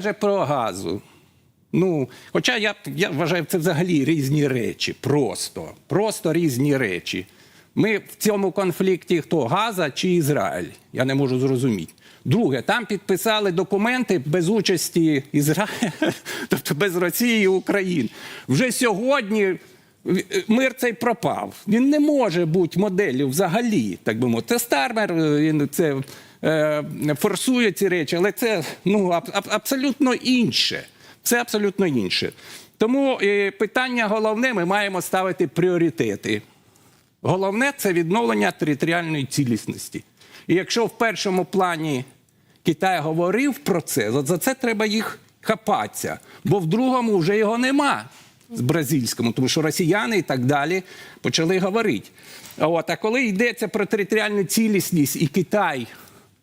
Каже про газу. Ну, хоча я, я вважаю, це взагалі різні речі. Просто. Просто різні речі. Ми в цьому конфлікті хто Газа чи Ізраїль? Я не можу зрозуміти. Друге, там підписали документи без участі Ізраїля, тобто без Росії і України. Вже сьогодні е, мир цей пропав. Він не може бути моделлю взагалі, так би мовити. Це Стармер, е, він це е, форсує ці речі, але це ну, аб- аб- абсолютно інше. Це абсолютно інше. Тому е, питання головне: ми маємо ставити пріоритети. Головне це відновлення територіальної цілісності. І якщо в першому плані Китай говорив про це, за це треба їх хапатися, бо в другому вже його нема з бразильському, тому що росіяни і так далі почали говорити. От, а коли йдеться про територіальну цілісність і Китай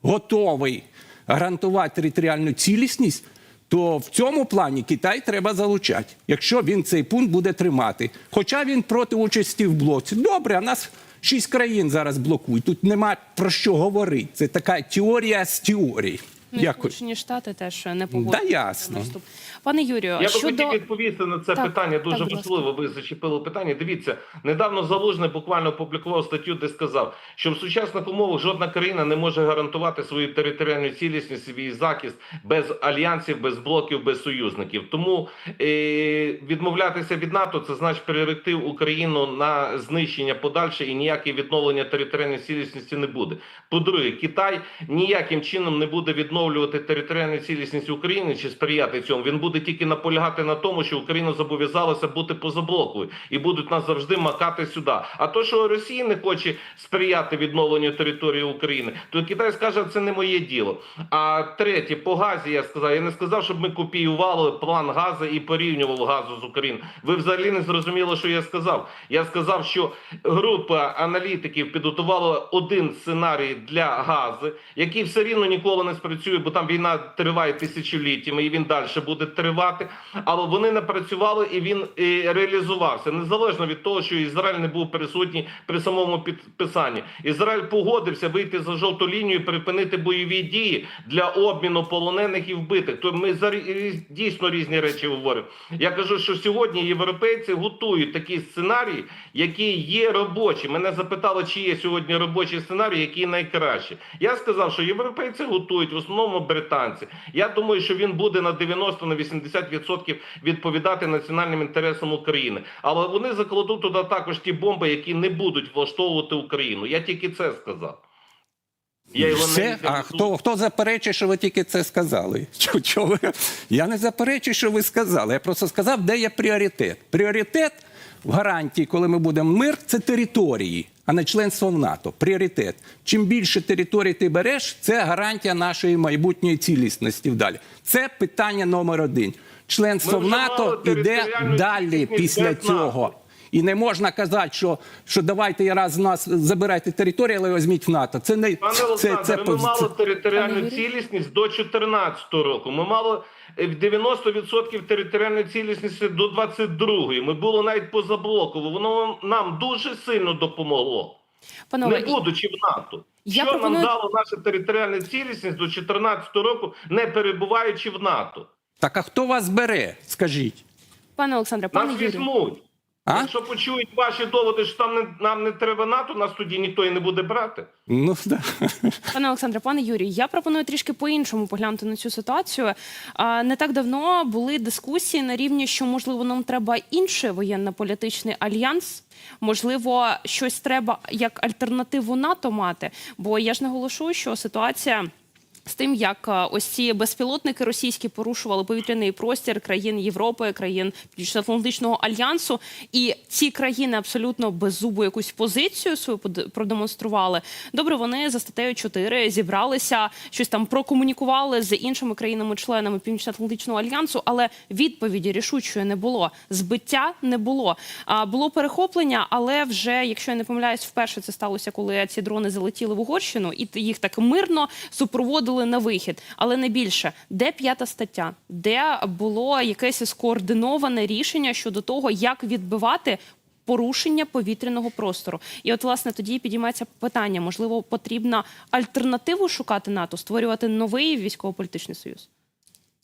готовий гарантувати територіальну цілісність, то в цьому плані Китай треба залучати, якщо він цей пункт буде тримати. Хоча він проти участі в блоці. Добре, а нас шість країн зараз блокують. Тут нема про що говорити. Це така теорія з теорій. Ну, і Дякую. Сполучені Штати теж не погодили. Да, ясно. наступ. Пане Юрію, Я би щодо хотів відповісти на це Так, питання. Дуже так, важливо. Ви зачепили питання. Дивіться, недавно залужний буквально опублікував статтю, де сказав, що в сучасних умовах жодна країна не може гарантувати свою територіальну цілісність, свій захист без альянсів, без блоків, без союзників. Тому е, відмовлятися від НАТО це значить переректи Україну на знищення подальше і ніяке відновлення територіальної цілісності не буде. По-друге, Китай ніяким чином не буде відновлювати територіальну цілісність України чи сприяти цьому. Він буде тільки наполягати на тому, що Україна зобов'язалася бути позаблоковою і будуть нас завжди макати сюди. А то, що Росія не хоче сприяти відновленню території України, то Китай скаже, це не моє діло. А третє, по газі я сказав. Я не сказав, щоб ми копіювали план газу і порівнювали газу з Україною. Ви взагалі не зрозуміли, що я сказав. Я сказав, що група аналітиків підготувала один сценарій для газу, який все рівно ніколи не спрацює, бо там війна триває тисячоліттями, і він далі буде тривати. Але вони напрацювали і він е, реалізувався незалежно від того, що Ізраїль не був присутній при самому підписанні. Ізраїль погодився вийти за жовту лінію, і припинити бойові дії для обміну полонених і вбитих. То ми за дійсно різні речі говоримо. Я кажу, що сьогодні європейці готують такі сценарії, які є робочі. Мене запитали, чи є сьогодні робочі сценарії, які найкращі. Я сказав, що європейці готують, в основному британці. Я думаю, що він буде на 90 на 80% відповідати національним інтересам України. Але вони закладуть туди також ті бомби, які не будуть влаштовувати Україну. Я тільки це сказав. Я його Все? не А хто, хто заперечує, що ви тільки це сказали? Чо, чо ви? Я не заперечую, що ви сказали. Я просто сказав, де є пріоритет. Пріоритет в гарантії, коли ми будемо мир, це території, а не членство в НАТО. Пріоритет. Чим більше територій ти береш, це гарантія нашої майбутньої цілісності вдалі. Це питання номер один. Членство в НАТО іде далі після цього. І не можна казати, що, що давайте я раз з нас забирайте територію, але візьміть в НАТО. Це не Пане це, Олександре, це, ми це, мали територіальну цілісність до 2014 року. Ми мали в 90% територіальної цілісності до 22-ї. Ми були навіть позаблоково. Воно нам дуже сильно допомогло, панове, не будучи в НАТО. Я Що пропоную- нам дало наша територіальна цілісність до 2014 року, не перебуваючи в НАТО? Так а хто вас бере? Скажіть. пане Олександре, пане Нас візьмуть. А? Якщо почують ваші доводи, що там не, нам не треба НАТО, нас тоді ніхто і не буде брати. Ну да. Пане Олександре, пане Юрію, я пропоную трішки по-іншому поглянути на цю ситуацію. Не так давно були дискусії на рівні, що можливо нам треба інший воєнно-політичний альянс. Можливо, щось треба як альтернативу НАТО мати. Бо я ж наголошую, що ситуація. З тим, як е, ось ці безпілотники російські порушували повітряний простір країн Європи, країн Північно-Атлантичного альянсу, і ці країни абсолютно беззубу якусь позицію свою продемонстрували. Добре, вони за статтею 4 зібралися, щось там прокомунікували з іншими країнами-членами Північно-Атлантичного альянсу, але відповіді рішучої не було. Збиття не було. А було перехоплення, але вже, якщо я не помиляюсь, вперше це сталося, коли ці дрони залетіли в Угорщину, і їх так мирно супроводили на вихід. Але не більше, де п'ята стаття, де було якесь скоординоване рішення щодо того, як відбивати. Порушення повітряного простору, і от власне тоді підіймається питання: можливо, потрібно альтернативу шукати НАТО, створювати новий військово-політичний союз.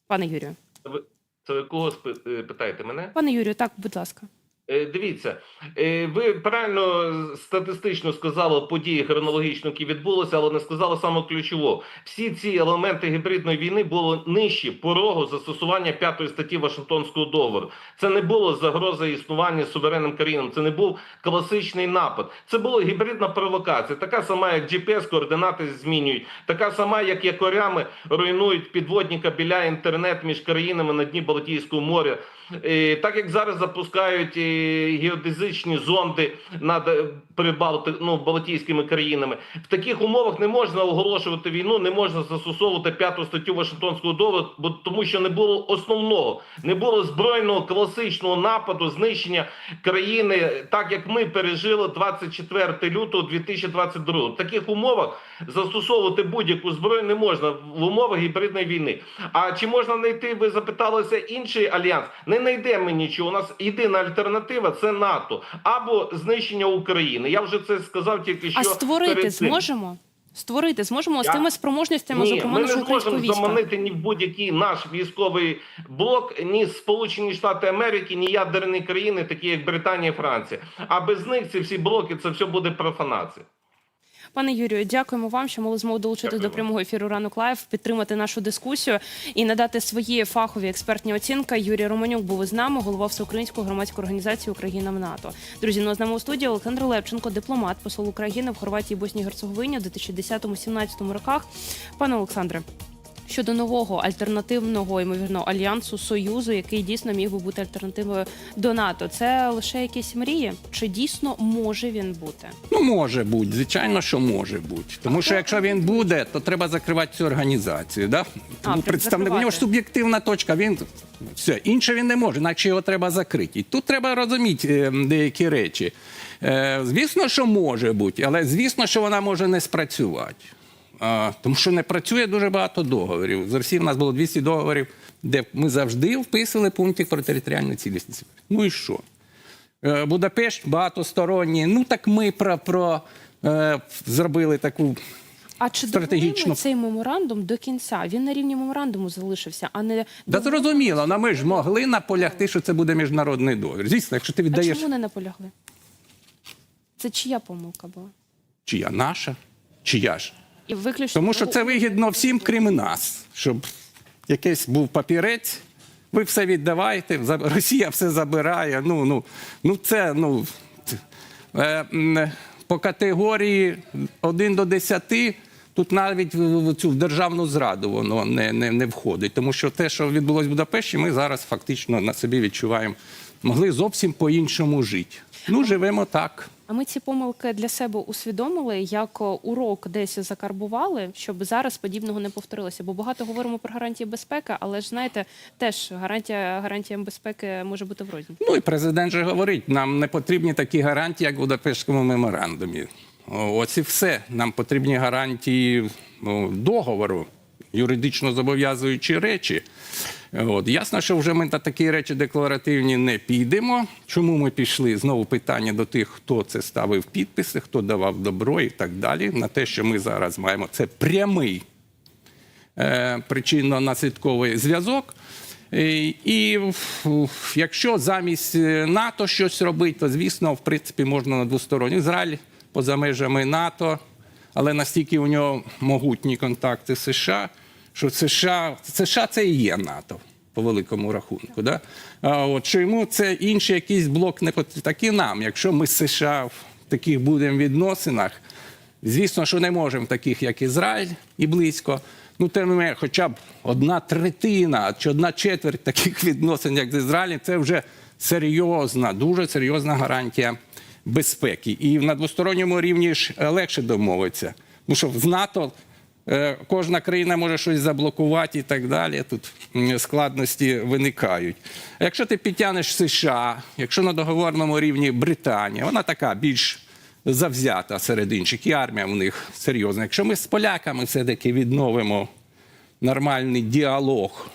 Пане Юрію, Ви- Це ви кого спи- е, питаєте мене? пане Юрію, так, будь ласка. Е, Дивіться, е, ви правильно статистично сказали події хронологічно, які відбулися, але не сказали саме ключово. Всі ці елементи гібридної війни були нижчі порогу застосування п'ятої статті Вашингтонського договору. Це не було загроза існування суверенним країнам. Це не був класичний напад. Це була гібридна провокація, така сама, як GPS, координати змінюють, така сама, як якорями руйнують підводні кабеля інтернет між країнами на дні Балтійського моря. Так як зараз запускають е, геодезичні зонди над е, Прибалти, ну, Балтійськими країнами, в таких умовах не можна оголошувати війну, не можна застосовувати п'яту статтю Вашингтонського договору, тому що не було основного, не було збройного класичного нападу, знищення країни, так як ми пережили 24 лютого 2022. В таких умовах застосовувати будь-яку зброю не можна в умовах гібридної війни. А чи можна знайти? Ви запиталися інший альянс? Не знайдемо нічого. У нас єдина альтернатива це НАТО або знищення України. Я вже це сказав тільки що А створити перед цим. зможемо? Створити зможемо з Я- тими спроможностями, Ні, зокрема ми не війська. заманити ні в будь-який наш військовий блок, ні Сполучені Штати Америки, ні ядерні країни, такі як Британія і Франція. А без них ці всі блоки це все буде профанація. Пане Юрію, дякуємо вам, що мали змогу долучитись Дякую до прямого ефіру ранок лайф, підтримати нашу дискусію і надати свої фахові експертні оцінки. Юрій Романюк був із нами, голова всеукраїнської громадської організації Україна в НАТО. Друзі, ну з нами у студії Олександр Левченко, дипломат, посол України в Хорватії, Боснії і Герцеговині у 2010-2017 роках. Пане Олександре. Щодо нового альтернативного ймовірно альянсу союзу, який дійсно міг би бути альтернативою до НАТО, це лише якісь мрії? Чи дійсно може він бути? Ну, може бути, звичайно, що може бути. Тому що якщо він буде, то треба закривати цю організацію. Да? Тому прям представник у нього ж суб'єктивна точка. Він все інше він не може, інакше його треба закрити. І тут треба розуміти е, деякі речі. Е, звісно, що може бути, але звісно, що вона може не спрацювати. А, тому що не працює дуже багато договорів. З Росії в нас було 200 договорів, де ми завжди вписували пункти про територіальну цілісність. Ну і що? Е, Будапешт багатосторонній. Ну так ми про, про е, зробили таку. А чи Стратегічно. цей меморандум до кінця? Він на рівні меморандуму залишився, а не Да зрозуміло, але ми ж могли наполягти, що це буде міжнародний договір. Звісно, якщо ти А віддаєш, чому не наполягли? Це чия помилка була? чия наша, чия ж. І виключно Тому що це вигідно всім, крім нас, щоб якийсь був папірець. Ви все віддавайте, Росія все забирає. Ну, ну, ну це ну, е, по категорії 1 до 10 тут навіть в цю в державну зраду воно не, не, не входить. Тому що те, що відбулось в Будапешті, ми зараз фактично на собі відчуваємо. Могли зовсім по-іншому жити. Ну, живемо так. А ми ці помилки для себе усвідомили, як урок десь закарбували, щоб зараз подібного не повторилося. Бо багато говоримо про гарантії безпеки, але ж знаєте, теж гарантія гарантіям безпеки може бути в розні. Ну і президент же говорить, нам не потрібні такі гарантії, як в Будапештському меморандумі. О, Ось і все. Нам потрібні гарантії ну, договору, юридично зобов'язуючі речі. От. Ясно, що вже ми на такі речі декларативні не підемо. Чому ми пішли? Знову питання до тих, хто це ставив підписи, хто давав добро і так далі. На те, що ми зараз маємо, це прямий е, причинно-наслідковий зв'язок. І якщо замість е, НАТО щось робити, то звісно, в принципі, можна на двосторонній. Ізраїль поза межами НАТО, але настільки у нього могутні контакти з США, що США, США це і є НАТО. По великому рахунку, да? а от чому це інший якийсь блок не потрібен? Так і нам, якщо ми з США в таких будемо відносинах, Звісно, що не можемо таких, як Ізраїль, і близько. Ну, тим не хоча б одна третина чи одна четверть таких відносин, як з Ізраїлем, це вже серйозна, дуже серйозна гарантія безпеки. І на двосторонньому рівні ж легше домовитися. Ну що з НАТО кожна країна може щось заблокувати і так далі. Тут складності виникають. А якщо ти підтягнеш США, якщо на договорному рівні Британія, вона така більш завзята серед інших, і армія у них серйозна. Якщо ми з поляками все-таки відновимо нормальний діалог,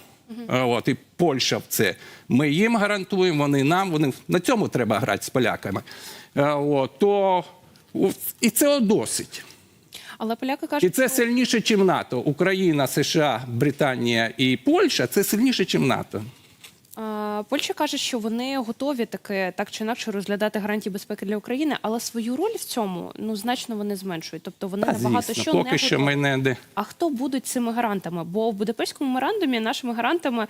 а от, і Польща в це, ми їм гарантуємо, вони нам, вони на цьому треба грати з поляками. От, то і це досить. Але поляки кажуть, І це що... сильніше, ніж НАТО. Україна, США, Британія і Польща це сильніше, ніж НАТО. Польща каже, що вони готові таки так чи інакше розглядати гарантії безпеки для України, але свою роль в цьому ну значно вони зменшують. Тобто вони Та, набагато звісно, що поки не що ми не де. А хто будуть цими гарантами? Бо в Будапештському меморандумі нашими гарантами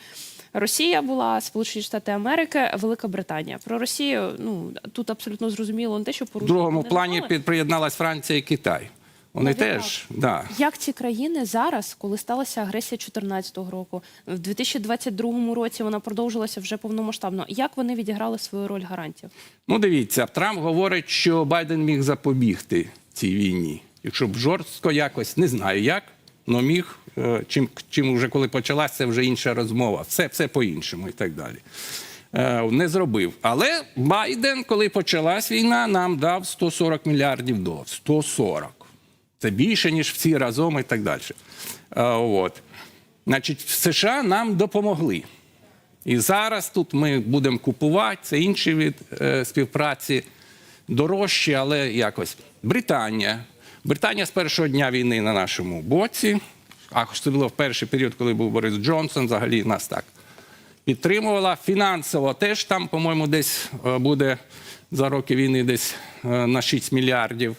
Росія була, Сполучені Штати Америки, Велика Британія. Про Росію ну тут абсолютно зрозуміло не те, що В другому плані знали. під- приєдналась Франція і Китай. Вони теж, да. Як ці країни зараз, коли сталася агресія 2014 року, в 2022 році вона продовжилася вже повномасштабно. Як вони відіграли свою роль гарантів? Ну, дивіться, Трамп говорить, що Байден міг запобігти цій війні. Якщо б жорстко якось, не знаю як, але міг. Е, Чим, чим вже коли почалася, це вже інша розмова. Все, все по-іншому і так далі. Е, Не зробив. Але Байден, коли почалась війна, нам дав 140 мільярдів доларів. 140. Це більше, ніж всі разом і так далі. Е, От. Значить, в США нам допомогли. І зараз тут ми будемо купувати, це інший від е, співпраці, дорожче, але якось. Британія. Британія з першого дня війни на нашому боці, а це було в перший період, коли був Борис Джонсон, взагалі нас так підтримувала. Фінансово теж там, по-моєму, десь е, буде за роки війни десь е, на 6 мільярдів.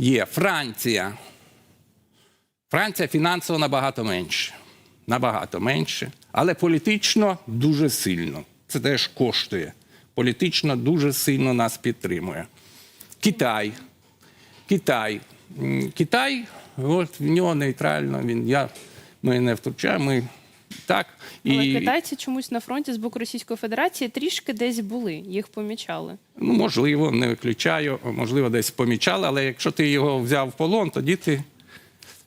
Є Франція. Франція фінансово набагато менше. Набагато менше, але політично дуже сильно. Це теж коштує. Політично дуже сильно нас підтримує. Китай. Китай. Китай, от в нього нейтрально. Він, я, ми не втручаємо. Ми так. Але китайці чомусь на фронті з боку Російської Федерації трішки десь були, їх помічали. ну, можливо, не виключаю, можливо, десь помічали, але якщо ти його взяв в полон, тоді ти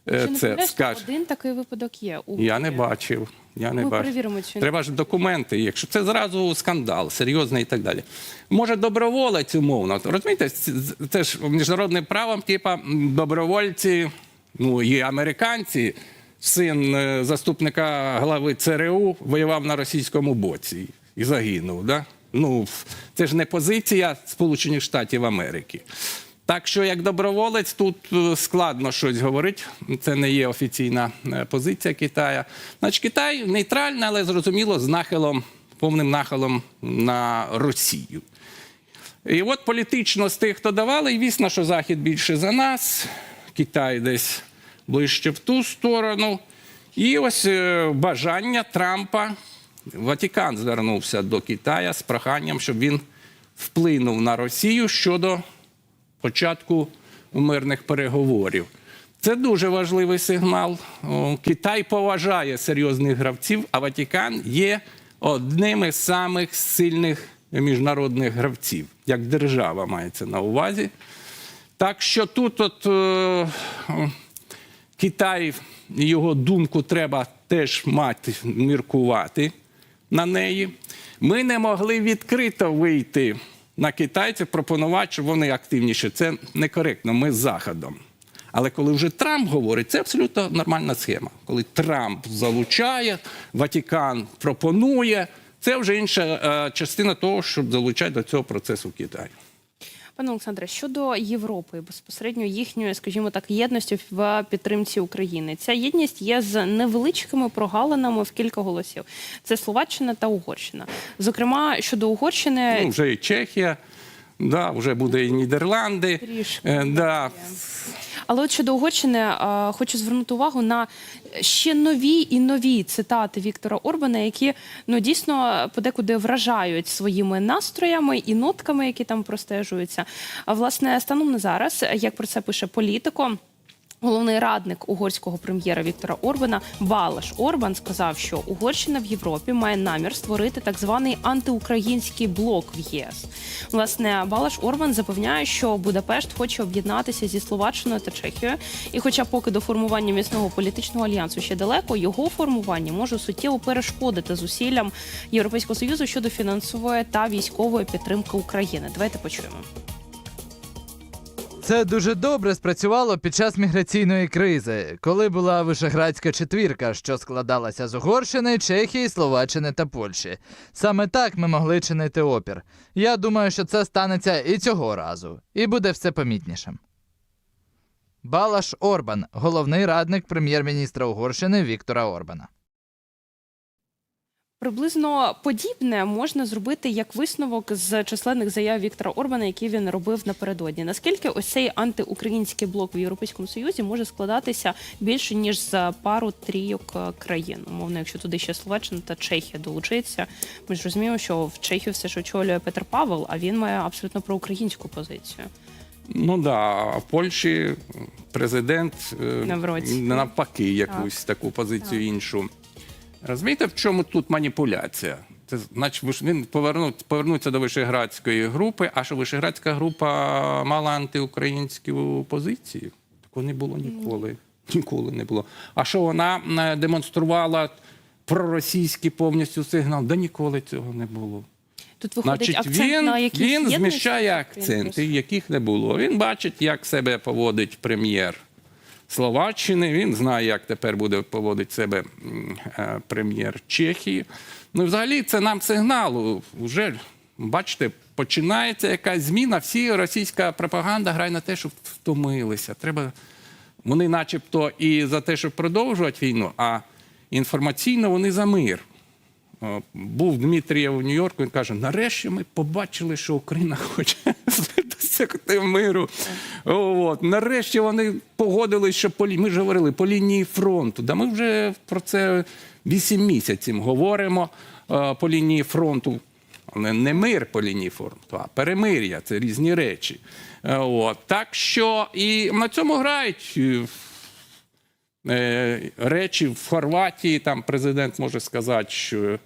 е, Чи не це скажеш. один такий випадок є. У Я не бачив. Я не Ми бачив. перевіримо цю Треба ж документи. Якщо це зразу скандал, серйозний і так далі. Може, доброволець умовно. Розумієте, це- це ж міжнародним правом, типа добровольці, ну і американці. Син е, заступника глави ЦРУ воював на російському боці і загинув. Да? Ну, це ж не позиція Сполучених Штатів Америки. Так що, як доброволець, тут е, складно щось говорити. Це не є офіційна е, позиція Китая. Значить, Китай нейтральний, але зрозуміло, з нахилом, повним нахилом на Росію. І от політично з тих, хто давали, і звісно, що Захід більше за нас, Китай десь ближче в ту сторону. І ось е, бажання Трампа. Ватикан звернувся до Китая з проханням, щоб він вплинув на Росію щодо початку мирних переговорів. Це дуже важливий сигнал. Китай поважає серйозних гравців, а Ватикан є одним із самих сильних міжнародних гравців, як держава мається на увазі. Так що тут от, е, Китай, його думку треба теж мати, міркувати на неї. Ми не могли відкрито вийти на китайців, пропонувати, щоб вони активніше. Це некоректно, ми з Заходом. Але коли вже Трамп говорить, це абсолютно нормальна схема. Коли Трамп залучає, Ватикан пропонує, це вже інша е, частина того, щоб залучати до цього процесу Китай. Пане Олександре, щодо Європи, безпосередньо їхньої, скажімо так, єдності в підтримці України. Ця єдність є з невеличкими прогалинами в кілька голосів. Це Словаччина та Угорщина. Зокрема, щодо Угорщини, Ну, вже і Чехія, да, вже буде і Нідерланди. Трішки, Е, да. Але от щодо Угорщини, е, хочу звернути увагу на ще нові і нові цитати Віктора Орбана, які ну дійсно подекуди вражають своїми настроями і нотками, які там простежуються. А власне, станом на зараз, як про це пише політико. Головний радник угорського прем'єра Віктора Орбана Балаш Орбан сказав, що Угорщина в Європі має намір створити так званий антиукраїнський блок в ЄС. Власне, Балаш Орбан запевняє, що Будапешт хоче об'єднатися зі Словаччиною та Чехією. І, хоча поки до формування міцного політичного альянсу ще далеко, його формування може суттєво перешкодити зусиллям Європейського союзу щодо фінансової та військової підтримки України. Давайте почуємо. Це дуже добре спрацювало під час міграційної кризи, коли була вишеградська четвірка, що складалася з Угорщини, Чехії, Словаччини та Польщі. Саме так ми могли чинити опір. Я думаю, що це станеться і цього разу, і буде все помітнішим. Балаш Орбан, головний радник прем'єр-міністра Угорщини Віктора Орбана. Приблизно подібне можна зробити як висновок з численних заяв Віктора Орбана, які він робив напередодні. Наскільки ось цей антиукраїнський блок в Європейському Союзі може складатися більше ніж з пару трійок е, країн? Умовно, якщо туди ще Словаччина та Чехія долучиться, ми ж розуміємо, що в Чехію все ж очолює Петр Павел, а він має абсолютно проукраїнську позицію. Ну да, а в Польщі президент е, навпаки якусь таку позицію іншу. Розумієте, в чому тут маніпуляція? Це значить, він поверну, повернуться до Вишеградської групи, а що Вишеградська група мала антиукраїнську позицію? Такого не було ніколи. Ніколи не було. А що вона е, демонструвала проросійський повністю сигнал? Да ніколи цього не було. Тут виходить Значить, акцент він, на якісь він зміщає акценти, яких не було. Він бачить, як себе поводить прем'єр Словаччини. Він знає, як тепер буде поводити себе е, прем'єр Чехії. Ну, взагалі, це нам сигнал. Уже бачите, починається якась зміна. Всі російська пропаганда грає на те, щоб втомилися. Треба вони, начебто, і за те, щоб продовжувати війну, а інформаційно вони за мир. Був Дмитрієв у Нью-Йорку, він каже: нарешті ми побачили, що Україна хоче досягти миру. От. Нарешті вони погодились, що по ми ж говорили по лінії фронту. Да ми вже про це 8 місяців говоримо е, по лінії фронту. Не, мир по лінії фронту, а перемир'я це різні речі. Е, От. Так що і на цьому грають. е, речі в Хорватії. Там президент може сказати, що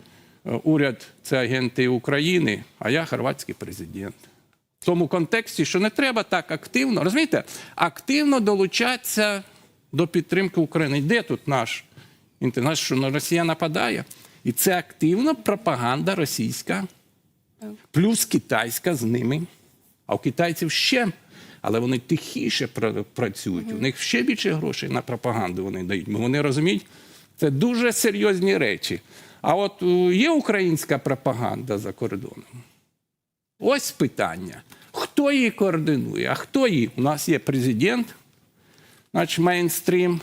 уряд це агенти України, а я хорватський президент. Тому контексті, що не треба так активно, розумієте, активно долучатися до підтримки України. Де тут наш інтернет, що Росія нападає? І це активна пропаганда російська, плюс китайська з ними. А у китайців ще, але вони тихіше пра- працюють. У них ще більше грошей на пропаганду вони дають. Бо вони розуміють, це дуже серйозні речі. А от е, є українська пропаганда за кордоном. Ось питання. Хто її координує? А хто її? У нас є президент, значить мейнстрім.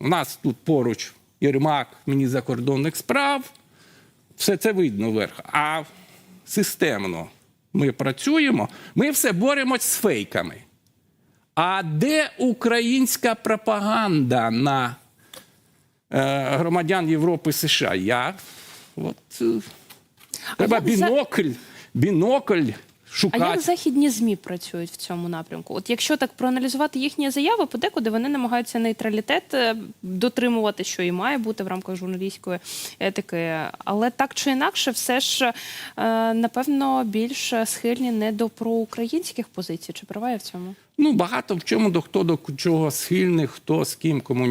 У нас тут поруч Єрмак, мені закордонних справ. Все це видно вверх. А системно ми працюємо, ми все боремось з фейками. А де українська пропаганда на е, громадян Європи США? Я от е, треба за- бінокль, бінокль А як західні змі працюють в цьому напрямку? От якщо так проаналізувати їхні заяви, подекуди вони намагаються нейтралітет е, дотримувати, що і має бути в рамках журналістської етики. Але так чи інакше, все ж е, напевно більш схильні не до проукраїнських позицій. Чи права я в цьому? Ну, багато в чому до хто до чого схильний, хто з ким кому